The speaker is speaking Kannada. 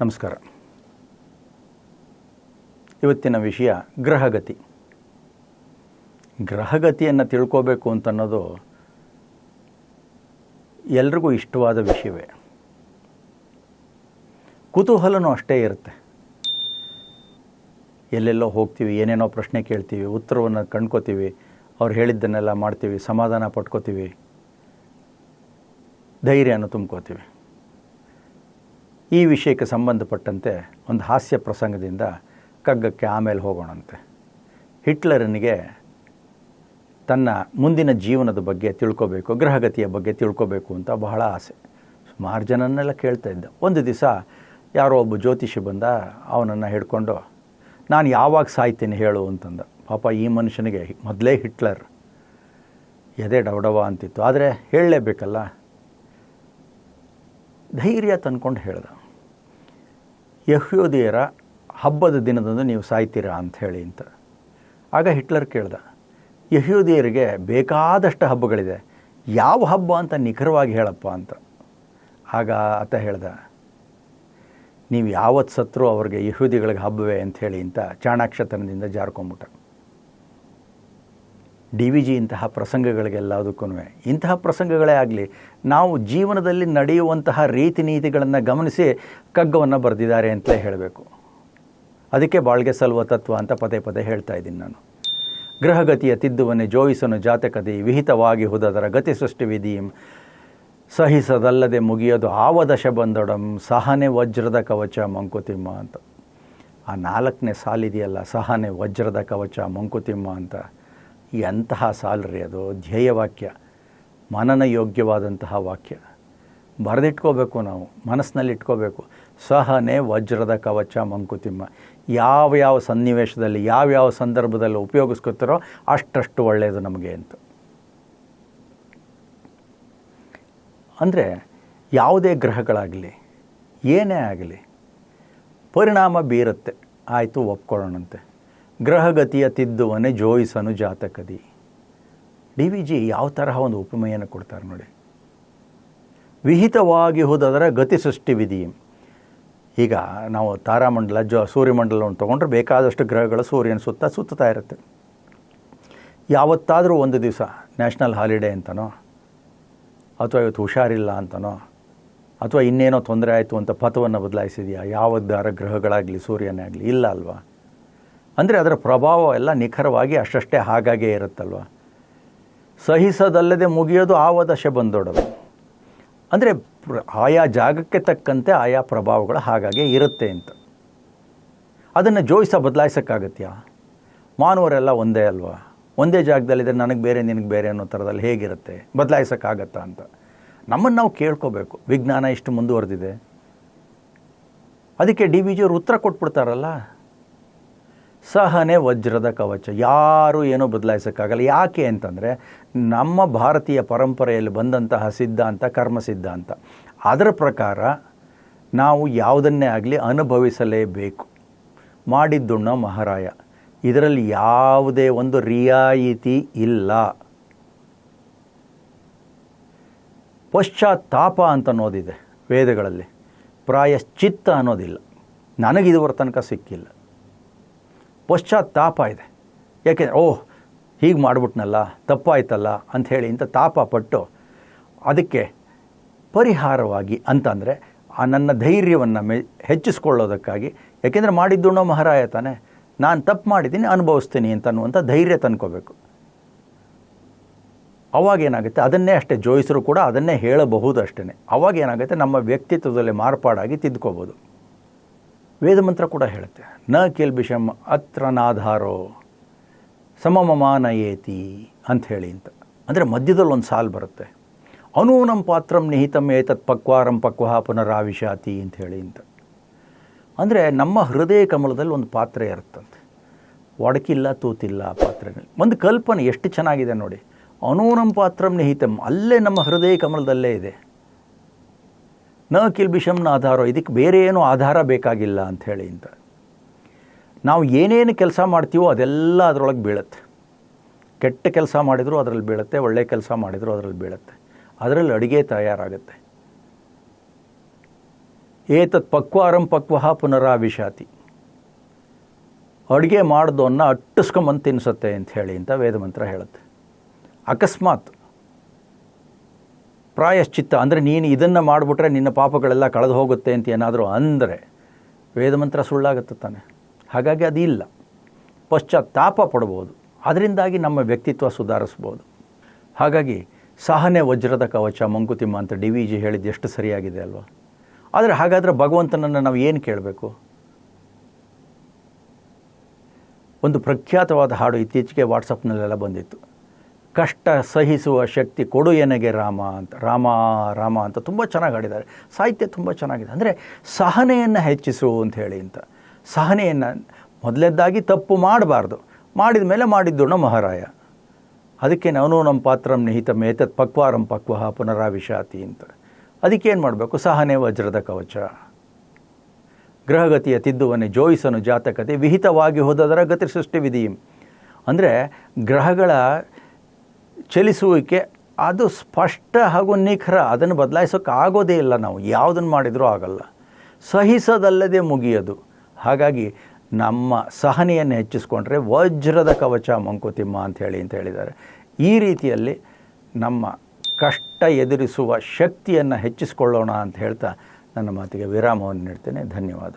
ನಮಸ್ಕಾರ. ಇವತ್ತಿನ ವಿಷಯ ಗ್ರಹಗತಿ. ಗ್ರಹಗತಿಯನ್ನು ತಿಳ್ಕೋಬೇಕು ಅಂತನ್ನೋದು ಎಲ್ರಿಗೂ ಇಷ್ಟವಾದ ವಿಷಯವೇ. ಕುತೂಹಲನೂ ಅಷ್ಟೇ ಇರುತ್ತೆ. ಎಲ್ಲೆಲ್ಲೋ ಹೋಗ್ತೀವಿ, ಏನೇನೋ ಪ್ರಶ್ನೆ ಕೇಳ್ತೀವಿ, ಉತ್ತರವನ್ನು ಕಂಡ್ಕೋತೀವಿ, ಅವ್ರು ಹೇಳಿದ್ದನ್ನೆಲ್ಲ ಮಾಡ್ತೀವಿ, ಸಮಾಧಾನ ಪಟ್ಕೋತೀವಿ, ಧೈರ್ಯನ ತುಂಬ್ಕೋತೀವಿ. ಈ ವಿಷಯಕ್ಕೆ ಸಂಬಂಧಪಟ್ಟಂತೆ ಒಂದು ಹಾಸ್ಯ ಪ್ರಸಂಗದಿಂದ ಕಗ್ಗಕ್ಕೆ ಆಮೇಲೆ ಹೋಗೋಣಂತೆ. ಹಿಟ್ಲರನಿಗೆ ತನ್ನ ಮುಂದಿನ ಜೀವನದ ಬಗ್ಗೆ ತಿಳ್ಕೋಬೇಕು ಗ್ರಹಗತಿಯ ಬಗ್ಗೆ ತಿಳ್ಕೋಬೇಕು ಅಂತ ಬಹಳ ಆಸೆ. ಸುಮಾರು ಜನನ್ನೆಲ್ಲ ಕೇಳ್ತಾ ಇದ್ದ. ಒಂದು ದಿವಸ ಯಾರೋ ಒಬ್ಬ ಜ್ಯೋತಿಷಿ ಬಂದ, ಅವನನ್ನು ಹಿಡ್ಕೊಂಡು, ನಾನು ಯಾವಾಗ ಸಾಯ್ತೀನಿ ಹೇಳು ಅಂತಂದ. ಪಾಪ ಈ ಮನುಷ್ಯನಿಗೆ ಮೊದಲೇ ಹಿಟ್ಲರ್ ಎದೆ ಡವಡವ ಅಂತಿತ್ತು. ಆದರೆ ಹೇಳಲೇಬೇಕಲ್ಲ? ಧೈರ್ಯ ತಂದ್ಕೊಂಡು ಹೇಳ್ದ. ಯಹ್ಯೋದಿಯರ ಹಬ್ಬದ ದಿನದಂದು ನೀವು ಸಾಯ್ತೀರಾ ಅಂತ ಹೇಳಿ ಅಂತ. ಆಗ ಹಿಟ್ಲರ್ ಕೇಳ್ದ ಯಹ್ಯೂದಿಯರಿಗೆ ಬೇಕಾದಷ್ಟು ಹಬ್ಬಗಳಿದೆ. ಯಾವ ಹಬ್ಬ ಅಂತ ನಿಖರವಾಗಿ ಹೇಳಪ್ಪ ಅಂತ. ಆಗ ಆತ ಹೇಳ್ದ, ನೀವು ಯಾವತ್ತು ಸತ್ರು ಅವ್ರಿಗೆ ಯಹೂದಿಗಳಿಗೆ ಹಬ್ಬವೇ ಅಂತ ಹೇಳಿ ಅಂತ ಚಾಣಾಕ್ಷತನದಿಂದ ಜಾರ್ಕೊಂಬಿಟ್ಟ. ಡಿ ವಿ ಜಿ ಇಂತಹ ಪ್ರಸಂಗಗಳಿಗೆಲ್ಲದಕ್ಕೂ ಇಂತಹ ಪ್ರಸಂಗಗಳೇ ಆಗಲಿ, ನಾವು ಜೀವನದಲ್ಲಿ ನಡೆಯುವಂತಹ ರೀತಿ ನೀತಿಗಳನ್ನು ಗಮನಿಸಿ ಕಗ್ಗವನ್ನು ಬರೆದಿದ್ದಾರೆ ಅಂತಲೇ ಹೇಳಬೇಕು. ಅದಕ್ಕೆ ಬಾಳ್ಗೆ ಸಲ್ವ ತತ್ವ ಅಂತ ಪದೇ ಪದೇ ಹೇಳ್ತಾ ಇದ್ದೀನಿ ನಾನು. ಗ್ರಹಗತಿಯ ತಿದ್ದುವನೆ ಜೋಯಿಸನು ಜಾತಕದಿ, ವಿಹಿತವಾಗಿ ಹುದದರ ಗತಿ ಸೃಷ್ಟಿ ವಿಧಿಯಂ ಸಹಿಸದಲ್ಲದೆ ಮುಗಿಯೋದು ಆವದಶ ಬಂದೊಡಂ ಸಹನೆ ವಜ್ರದ ಕವಚ ಮಂಕುತಿಮ್ಮ ಅಂತ. ಆ ನಾಲ್ಕನೇ ಸಾಲಿದೆಯಲ್ಲ, ಸಹನೆ ವಜ್ರದ ಕವಚ ಮಂಕುತಿಮ್ಮ ಅಂತ. ಎಂತಹ ಸಾಲ್ರಿ ಅದು ಧ್ಯೇಯವಾಕ್ಯ ಮನನ ಯೋಗ್ಯವಾದಂತಹ ವಾಕ್ಯ. ಬರೆದಿಟ್ಕೋಬೇಕು ನಾವು, ಮನಸ್ಸಿನಲ್ಲಿ ಇಟ್ಕೋಬೇಕು. ಸಹನೆ ವಜ್ರದ ಕವಚ ಮಂಕುತಿಮ್ಮ. ಯಾವ ಯಾವ ಸನ್ನಿವೇಶದಲ್ಲಿ ಯಾವ್ಯಾವ ಸಂದರ್ಭದಲ್ಲಿ ಉಪಯೋಗಿಸ್ಕೊತಾರೋ ಅಷ್ಟಷ್ಟು ಒಳ್ಳೆಯದು ನಮಗೆ ಅಂತ. ಅಂದರೆ ಯಾವುದೇ ಗ್ರಹಗಳಾಗಲಿ, ಏನೇ ಆಗಲಿ, ಪರಿಣಾಮ ಬೀರುತ್ತೆ. ಆಯಿತು, ಒಪ್ಕೊಳ್ಳೋಣಂತೆ. ಗ್ರಹಗತಿಯ ತಿದ್ದುವನೆ ಜೋಯಿಸನು ಜಾತಕದಿ. ಡಿ ವಿ ಜಿ ಯಾವ ತರಹ ಒಂದು ಉಪಮೆಯನ್ನು ಕೊಡ್ತಾರೆ ನೋಡಿ. ವಿಹಿತವಾಗಿ ಹೋದದರ ಗತಿ ಸೃಷ್ಟಿ ವಿಧಿ. ಈಗ ನಾವು ತಾರಾಮಂಡಲ, ಜ ಸೂರ್ಯಮಂಡಲವನ್ನು ತೊಗೊಂಡ್ರೆ ಬೇಕಾದಷ್ಟು ಗ್ರಹಗಳು ಸೂರ್ಯನ ಸುತ್ತ ಸುತ್ತತಾ ಇರುತ್ತೆ. ಯಾವತ್ತಾದರೂ ಒಂದು ದಿವಸ ನ್ಯಾಷನಲ್ ಹಾಲಿಡೇ ಅಂತನೋ, ಅಥವಾ ಇವತ್ತು ಹುಷಾರಿಲ್ಲ ಅಂತನೋ, ಅಥವಾ ಇನ್ನೇನೋ ತೊಂದರೆ ಆಯಿತು ಅಂತ ಪಥವನ್ನು ಬದಲಾಯಿಸಿದೆಯಾ? ಯಾವದ್ದಾರ ಗ್ರಹಗಳಾಗಲಿ ಸೂರ್ಯನೇ ಆಗಲಿ, ಇಲ್ಲ ಅಲ್ವಾ? ಅಂದರೆ ಅದರ ಪ್ರಭಾವ ಎಲ್ಲ ನಿಖರವಾಗಿ ಅಷ್ಟಷ್ಟೇ ಹಾಗಾಗೇ ಇರುತ್ತಲ್ವ? ಸಹಿಸದಲ್ಲದೆ ಮುಗಿಯೋದು ಆವದಶ ಬಂದೊಡದು ಅಂದರೆ ಆಯಾ ಜಾಗಕ್ಕೆ ತಕ್ಕಂತೆ ಆಯಾ ಪ್ರಭಾವಗಳು ಹಾಗಾಗೆ ಇರುತ್ತೆ ಅಂತ. ಅದನ್ನು ಜೋಯಿಸ ಬದಲಾಯಿಸೋಕ್ಕಾಗತ್ಯ? ಮಾನವರೆಲ್ಲ ಒಂದೇ ಅಲ್ವಾ? ಒಂದೇ ಜಾಗದಲ್ಲಿದ್ದರೆ ನನಗೆ ಬೇರೆ, ನಿನಗೆ ಬೇರೆ ಅನ್ನೋ ಥರದಲ್ಲಿ ಹೇಗಿರುತ್ತೆ? ಬದಲಾಯಿಸೋಕ್ಕಾಗತ್ತಾ ಅಂತ. ನಮ್ಮನ್ನು ನಾವು ಕೇಳ್ಕೋಬೇಕು. ವಿಜ್ಞಾನ ಇಷ್ಟು ಮುಂದುವರೆದಿದೆ. ಅದಕ್ಕೆ ಡಿ ವಿ ಜಿಯವರು ಉತ್ತರ ಕೊಟ್ಬಿಡ್ತಾರಲ್ಲ? ಸಹನೆ ವಜ್ರದ ಕವಚ. ಯಾರೂ ಏನೂ ಬದಲಾಯಿಸೋಕ್ಕಾಗಲ್ಲ. ಯಾಕೆ ಅಂತಂದರೆ, ನಮ್ಮ ಭಾರತೀಯ ಪರಂಪರೆಯಲ್ಲಿ ಬಂದಂತಹ ಸಿದ್ಧಾಂತ ಕರ್ಮ ಸಿದ್ಧಾಂತ. ಅದರ ಪ್ರಕಾರ ನಾವು ಯಾವುದನ್ನೇ ಆಗಲಿ ಅನುಭವಿಸಲೇಬೇಕು. ಮಾಡಿದ್ದುಣ್ಣ ಮಹಾರಾಯ. ಇದರಲ್ಲಿ ಯಾವುದೇ ಒಂದು ರಿಯಾಯಿತಿ ಇಲ್ಲ. ಪಶ್ಚಾತ್ತಾಪ ಅಂತ ಅನ್ನೋದಿದೆ ವೇದಗಳಲ್ಲಿ. ಪ್ರಾಯಶ್ಚಿತ್ತ ಅನ್ನೋದಿಲ್ಲ. ನನಗಿದುವರ ತನಕ ಸಿಕ್ಕಿಲ್ಲ. ಪಶ್ಚಾತ್ತಾಪ ಇದೆ. ಯಾಕೆಂದರೆ, ಓಹ್, ಹೀಗೆ ಮಾಡಿಬಿಟ್ನಲ್ಲ, ತಪ್ಪಾಯ್ತಲ್ಲ ಅಂಥೇಳಿ ಇಂಥ ತಾಪ ಪಟ್ಟು ಅದಕ್ಕೆ ಪರಿಹಾರವಾಗಿ ಅಂತಂದರೆ ಆ ನನ್ನ ಧೈರ್ಯವನ್ನು ಮೆ, ಹೆಚ್ಚಿಸ್ಕೊಳ್ಳೋದಕ್ಕಾಗಿ, ಯಾಕೆಂದರೆ ಮಾಡಿದ್ದುಣ್ಣೋ ಮಹಾರಾಯ ತಾನೆ, ನಾನು ತಪ್ಪು ಮಾಡಿದ್ದೀನಿ, ಅನುಭವಿಸ್ತೀನಿ ಅಂತ ಅನ್ನುವಂಥ ಧೈರ್ಯ ತಂದ್ಕೋಬೇಕು. ಅವಾಗೇನಾಗುತ್ತೆ ಅದನ್ನೇ ಅಷ್ಟೇ, ಜೋಯಿಸರು ಕೂಡ ಅದನ್ನೇ ಹೇಳಬಹುದು ಅಷ್ಟೇ ಅವಾಗೇನಾಗುತ್ತೆ ನಮ್ಮ ವ್ಯಕ್ತಿತ್ವದಲ್ಲಿ ಮಾರ್ಪಾಡಾಗಿ ತಿದ್ಕೋಬೋದು. ವೇದಮಂತ್ರ ಕೂಡ ಹೇಳುತ್ತೆ. ನ ಕೇಲ್ಬಿಷಮ್ ಅತ್ರ ನಾಧಾರೋ ಸಮಮಮಾನಯೇತಿ ಅಂಥೇಳಿ ಅಂತ. ಅಂದರೆ ಮಧ್ಯದಲ್ಲಿ ಒಂದು ಸಾಲು ಬರುತ್ತೆ. ಅನೂನಂ ಪಾತ್ರಂ ನಿಹಿತಂ ಏತತ್ ಪಕ್ವಾರಂ ಪಕ್ವಹ ಪುನರಾವಿಶಾತಿ ಹೇಳಿ ಅಂತ. ಅಂದರೆ ನಮ್ಮ ಹೃದಯ ಕಮಲದಲ್ಲಿ ಒಂದು ಪಾತ್ರೆ ಇರುತ್ತಂತೆ. ಒಡಕಿಲ್ಲ, ತೂತಿಲ್ಲ ಪಾತ್ರೆನಲ್ಲಿ. ಒಂದು ಕಲ್ಪನೆ ಎಷ್ಟು ಚೆನ್ನಾಗಿದೆ ನೋಡಿ. ಅನೂನಂ ಪಾತ್ರಂ ನಿಹಿತಂ. ಅಲ್ಲೇ ನಮ್ಮ ಹೃದಯ ಕಮಲದಲ್ಲೇ ಇದೆ. ನ ಕಿಲ್ಬಿಷಮ್ನ ಆಧಾರ, ಇದಕ್ಕೆ ಬೇರೆ ಏನೂ ಆಧಾರ ಬೇಕಾಗಿಲ್ಲ ಅಂಥೇಳಿ ಅಂತ ನಾವು ಏನೇನು ಕೆಲಸ ಮಾಡ್ತೀವೋ ಅದೆಲ್ಲ ಅದರೊಳಗೆ ಬೀಳುತ್ತೆ. ಕೆಟ್ಟ ಕೆಲಸ ಮಾಡಿದರೂ ಅದರಲ್ಲಿ ಬೀಳುತ್ತೆ, ಒಳ್ಳೆ ಕೆಲಸ ಮಾಡಿದರೂ ಅದರಲ್ಲಿ ಬೀಳುತ್ತೆ. ಅದರಲ್ಲಿ ಅಡುಗೆ ತಯಾರಾಗುತ್ತೆ. ಏತತ್ ಪಕ್ವಾರಂ ಪಕ್ವಹ ಪುನರಾವಿಶಾತಿ. ಅಡುಗೆ ಮಾಡಿದವನ್ನ ಅಟ್ಟಿಸ್ಕೊಂಬಂದು ತಿನ್ನಿಸುತ್ತೆ ಅಂತ ಹೇಳಿ ಅಂತ ವೇದಮಂತ್ರ ಹೇಳುತ್ತೆ. ಅಕಸ್ಮಾತ್ ಪ್ರಾಯಶ್ಚಿತ್ತ, ಅಂದರೆ ನೀನು ಇದನ್ನು ಮಾಡಿಬಿಟ್ರೆ ನಿನ್ನ ಪಾಪಗಳೆಲ್ಲ ಕಳೆದು ಹೋಗುತ್ತೆ ಅಂತ ಏನಾದರೂ ಅಂದರೆ ವೇದಮಂತ್ರ ಸುಳ್ಳಾಗುತ್ತೆ ತಾನೆ. ಹಾಗಾಗಿ ಅದಿಲ್ಲ. ಪಶ್ಚಾತ್ತಾಪ ಪಡ್ಬೋದು. ಅದರಿಂದಾಗಿ ನಮ್ಮ ವ್ಯಕ್ತಿತ್ವ ಸುಧಾರಿಸ್ಬೋದು. ಹಾಗಾಗಿ ಸಹನೆ ವಜ್ರದ ಕವಚ, ಮಂಕುತಿಮ್ಮ ಅಂತ ಡಿ ವಿ ಜಿ ಹೇಳಿದ್ದು ಎಷ್ಟು ಸರಿಯಾಗಿದೆ ಅಲ್ವಾ? ಆದರೆ ಹಾಗಾದರೆ ಭಗವಂತನನ್ನು ನಾವು ಏನು ಕೇಳಬೇಕು? ಒಂದು ಪ್ರಖ್ಯಾತವಾದ ಹಾಡು ಇತ್ತೀಚೆಗೆ ವಾಟ್ಸಪ್ನಲ್ಲೆಲ್ಲ ಬಂದಿತ್ತು. ಕಷ್ಟ ಸಹಿಸುವ ಶಕ್ತಿ ಕೊಡು ಎನಗೆ ರಾಮ ಅಂತ. ರಾಮ ರಾಮ ಅಂತ ತುಂಬ ಚೆನ್ನಾಗಿ ಹಾಡಿದ್ದಾರೆ. ಸಾಹಿತ್ಯ ತುಂಬ ಚೆನ್ನಾಗಿದೆ. ಅಂದರೆ ಸಹನೆಯನ್ನು ಹೆಚ್ಚಿಸು ಅಂತ ಹೇಳಿ ಅಂತ. ಸಹನೆಯನ್ನು ಮೊದಲೇದಾಗಿ ತಪ್ಪು ಮಾಡಬಾರ್ದು. ಮಾಡಿದ ಮೇಲೆ ಮಾಡಿದ್ದುಣ ಮಹಾರಾಯ. ಅದಕ್ಕೆ ನಾನು ನಮ್ಮ ಪಾತ್ರಂ ನಿಹಿತ ಮೇತತ್ ಪಕ್ವಾರಂ ಪಕ್ವಹ ಪುನರಾವಿಶಾತಿ ಅಂತ. ಅದಕ್ಕೇನು ಮಾಡಬೇಕು? ಸಹನೆ ವಜ್ರದ ಕವಚ. ಗ್ರಹಗತಿಯ ತಿದ್ದುವನೆ ಜೋಯಿಸನು ಜಾತಕತೆ. ವಿಹಿತವಾಗಿ ಹೋದದರ ಗತಿ ಸೃಷ್ಟಿ ವಿಧಿ. ಅಂದರೆ ಗ್ರಹಗಳ ಚಲಿಸುವಿಕೆ, ಅದು ಸ್ಪಷ್ಟ ಹಾಗೂ ನಿಖರ. ಅದನ್ನು ಬದಲಾಯಿಸೋಕೆ ಆಗೋದೇ ಇಲ್ಲ ನಾವು. ಯಾವುದನ್ನು ಮಾಡಿದರೂ ಆಗಲ್ಲ. ಸಹಿಸದಲ್ಲದೆ ಮುಗಿಯೋದು. ಹಾಗಾಗಿ ನಮ್ಮ ಸಹನೆಯನ್ನು ಹೆಚ್ಚಿಸ್ಕೊಂಡ್ರೆ ವಜ್ರದ ಕವಚ ಮಂಕುತಿಮ್ಮ ಅಂತ ಹೇಳಿ ಅಂತ ಹೇಳಿದ್ದಾರೆ. ಈ ರೀತಿಯಲ್ಲಿ ನಮ್ಮ ಕಷ್ಟ ಎದುರಿಸುವ ಶಕ್ತಿಯನ್ನು ಹೆಚ್ಚಿಸ್ಕೊಳ್ಳೋಣ ಅಂತ ಹೇಳ್ತಾ ನನ್ನ ಮಾತಿಗೆ ವಿರಾಮವನ್ನು ನೀಡ್ತೇನೆ. ಧನ್ಯವಾದ.